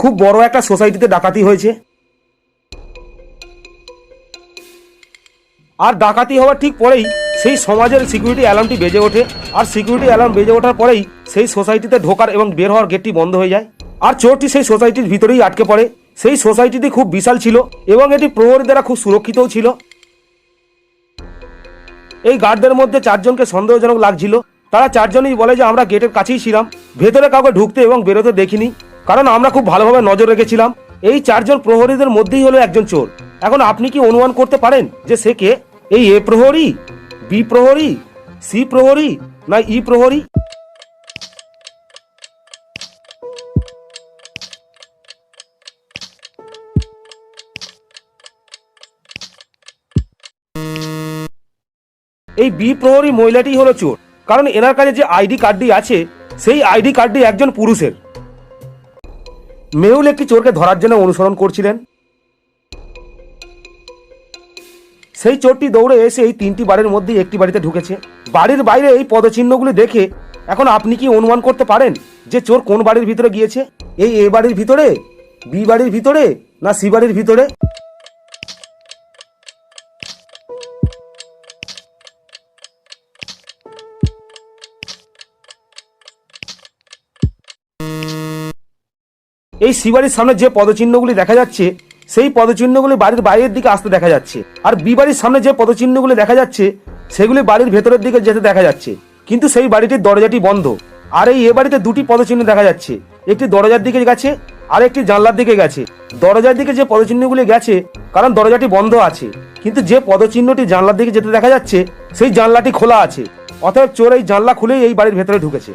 খুব বড় একটা সোসাইটিতে ডাকাতি হয়েছে। আর ডাকাতি হওয়ার ঠিক পরেই সেই সমাজের সিকিউরিটি অ্যালার্মটি বেজে ওঠে। আর সিকিউরিটি অ্যালার্ম বেজে ওঠার পরেই সেই সোসাইটিতে ঢোকার এবং বের হওয়ার গেটটি বন্ধ হয়ে যায়। আর চোরটি সেই সোসাইটির ভিতরেই আটকে পড়ে। সেই সোসাইটিটি খুব বিশাল ছিল এবং এটি প্রহরী দ্বারা খুব সুরক্ষিতও ছিল। এই গার্ডদের মধ্যে চারজনকে সন্দেহজনক লাগছিল। তারা চারজনই বলে যে, আমরা গেটের কাছেই ছিলাম। ভেতরে কাউকে ঢুকতে এবং বেরোতে দেখিনি। কারণ আমরা খুব ভালোভাবে নজর রেখেছিলাম। এই চারজন প্রহরীদের মধ্যেই হলো একজন চোর। এখন আপনি কি অনুমান করতে পারেন যে সে কে? এই এ প্রহরী, বি প্রহরী, সি প্রহরী না ই প্রহরী? এই বি প্রহরী মহিলাটি হলো চোর। কারণ এনার কাছে যে আইডি কার্ডটি আছে, সেই আইডি কার্ডটি একজন পুরুষের। মেহুল একটি চোরকে ধরার জন্য অনুসরণ করছিলেন। সেই চোরটি দৌড়ে এসে এই তিনটি বাড়ির মধ্যে একটি বাড়িতে ঢুকেছে। বাড়ির বাইরে এই পদচিহ্নগুলি দেখে এখন আপনি কি অনুমান করতে পারেন যে চোর কোন বাড়ির ভিতরে গিয়েছে? এই এ বাড়ির ভিতরে, বি বাড়ির ভিতরে না সি বাড়ির ভিতরে? এই শিবাড়ির সামনে যে পদচিহ্নগুলি দেখা যাচ্ছে, সেই পদচিহ্নগুলি বাড়ির বাইরের দিকে আসতে দেখা যাচ্ছে। আর বি বাড়ির সামনে যে পদচিহ্নগুলি দেখা যাচ্ছে, সেগুলি বাড়ির ভেতরের দিকে যেতে দেখা যাচ্ছে। কিন্তু সেই বাড়িটির দরজাটি বন্ধ। আর এই এ বাড়িতে দুটি পদচিহ্ন দেখা যাচ্ছে। একটি দরজার দিকে গেছে, আর একটি জানলার দিকে গেছে। দরজার দিকে যে পদচিহ্নগুলি গেছে, কারণ দরজাটি বন্ধ আছে। কিন্তু যে পদচিহ্নটি জানলার দিকে যেতে দেখা যাচ্ছে, সেই জানলাটি খোলা আছে। অতএব চোর এই জানলা খুলেই এই বাড়ির ভেতরে ঢুকেছে।